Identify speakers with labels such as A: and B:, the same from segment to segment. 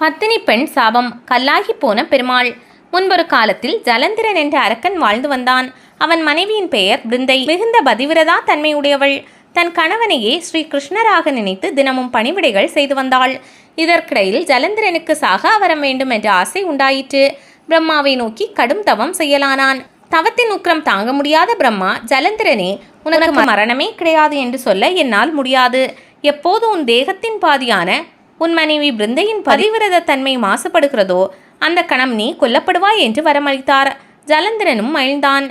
A: பத்தினி பெண் சாபம் கல்லாகி போன பெருமாள். முன்பொரு காலத்தில் ஜலந்திரன் என்ற அரக்கன் வாழ்ந்து வந்தான். அவன் மனைவியின் பெயர் பிருந்தை. மிகுந்த பதிவிரதா தன்மையுடையவள். தன் கணவனையே ஸ்ரீ கிருஷ்ணராக நினைத்து தினமும் பணிவிடைகள் செய்து வந்தாள். இதற்கிடையில் ஜலந்திரனுக்கு சாக வரம் வேண்டும் என்ற ஆசை உண்டாயிற்று. பிரம்மாவை நோக்கி கடும் தவம் செய்யலானான். தவத்தின் உக்கிரம் தாங்க முடியாத பிரம்மா ஜலந்திரனே உனக்கு மரணமே கிடையாது என்று சொல்ல என்னால் முடியாது. எப்போது உன் தேகத்தின் பாதியான உன் மனைவி பிருந்தையின் பதிவிரத தன்மை மாசுபடுகிறதோ அந்த கணம் நீ கொல்லப்படுவாய் என்று வரமளித்தார். ஜலந்திரனும் மகிழ்ந்தான்.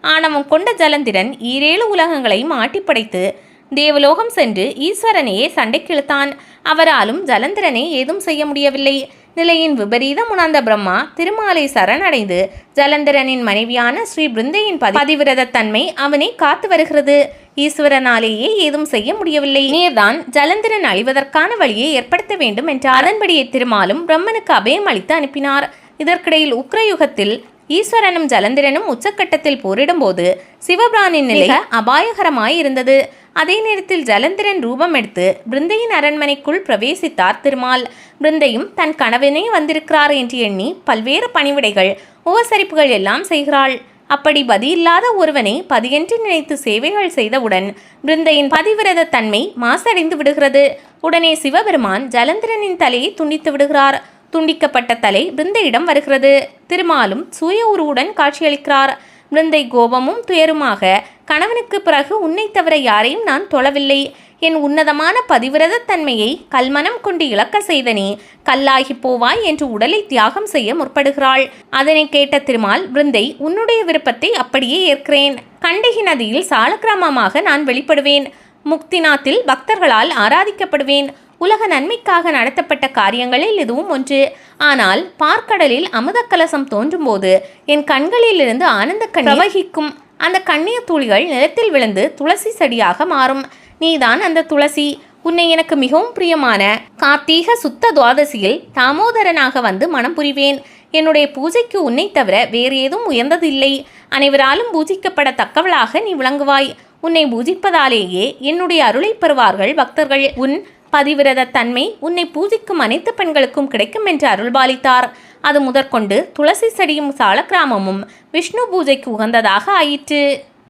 A: ஆணவம் கொண்ட ஜலந்திரன் ஈரேழு உலகங்களை மாட்டிப்படைத்து படைத்து தேவலோகம் சென்று ஈஸ்வரனையே சண்டைக்கிழுத்தான் அவராலும் ஜலந்திரனை ஏதும் செய்ய முடியவில்லை. நிலையின் விபரீதம் உணர்ந்த பிரம்மா திருமாலை சரணடைந்து ஜலந்திரனின் மனைவியான ஸ்ரீ பிருந்தையின் பதி- பதிவிரத தன்மை அவனை காத்து வருகிறது. ஈஸ்வரனாலேயே ஏதும் செய்ய முடியவில்லை. நீர்தான் ஜலந்திரன் அழிவதற்கான வழியை ஏற்படுத்த வேண்டும் என்றார். அதன்படியே திருமாலும் பிரம்மனுக்கு அபயம் அளித்து அனுப்பினார். இதற்கிடையில் உக்ரயுகத்தில் ஈஸ்வரனும் ஜலந்திரனும் உச்சக்கட்டத்தில் போரிடும்போது சிவபிரானின் நிலை அபாயகரமாய் இருந்தது அதே நேரத்தில் ஜலந்திரன் ரூபம் எடுத்து பிருந்தையின் அரண்மனைக்குள் பிரவேசித்தார் திருமால். பிருந்தையும் தன் கணவனே வந்திருக்கிறார் என்று எண்ணி பல்வேறு பணிவிடைகள் உபசரிப்புகள் எல்லாம் செய்கிறாள். அப்படி பதியில்லாத ஒருவனை பதியென்று நினைத்து சேவைகள் செய்தவுடன் பிருந்தையின் பதிவிரத தன்மை மாசடைந்து விடுகிறது. உடனே சிவபெருமான் ஜலந்திரனின் தலையை துண்டித்து விடுகிறார். துண்டிக்கப்பட்ட தலை பிருந்தையிடம் வருகிறது. திருமாலும் சூய உருவுடன் காட்சியளிக்கிறார். பிருந்தை கோபமும் துயருமாக கணவனுக்கு பிறகு உன்னை தவிர யாரையும் நான் தொழவில்லை. என் உன்னதமான பதிவிரத தன்மையை கல்மனம் கொண்டு இழக்க செய்த நீ கல்லாகி போவாய் என்று உடலை தியாகம் செய்ய முற்படுகிறாள். அதனை கேட்ட திருமால் விருந்தை உன்னுடைய விருப்பத்தை அப்படியே ஏற்கிறேன். கண்டகி நதியில் சாலக்கிராமமாக நான் வெளிப்படுவேன். முக்திநாத்தில் பக்தர்களால் ஆராதிக்கப்படுவேன். உலக நன்மைக்காக நடத்தப்பட்ட காரியங்களில் இதுவும் ஒன்று. ஆனால் பார்க்கடலில் அமுத கலசம் தோன்றும்போது என் கண்களிலிருந்து ஆனந்த கண்ணீர் வகிக்கும் அந்த கண்ணீர் துளிகள் நிலத்தில் விழுந்து துளசி செடியாக மாறும். நீதான் அந்த துளசி. உன்னை எனக்கு மிகவும் பிரியமான கார்த்தீக சுத்த துவாதசியில் தாமோதரனாக வந்து மனம் புரிவேன். என்னுடைய பூஜைக்கு உன்னை தவிர வேறு ஏதும் உயர்ந்ததில்லை. அனைவராலும் பூஜிக்கப்படத்தக்கவளாக நீ விளங்குவாய். உன்னை பூஜிப்பதாலேயே என்னுடைய அருளை பெறுவார்கள் பக்தர்கள். உன் பதிவிரத தன்மை உன்னை பூஜிக்கும் அனைத்து பெண்களுக்கும் கிடைக்கும் என்று அருள்பாலித்தார். அது முதற்கொண்டு துளசி செடியும் சாலக்கிராமமும் விஷ்ணு பூஜைக்கு உகந்ததாக ஆயிற்று.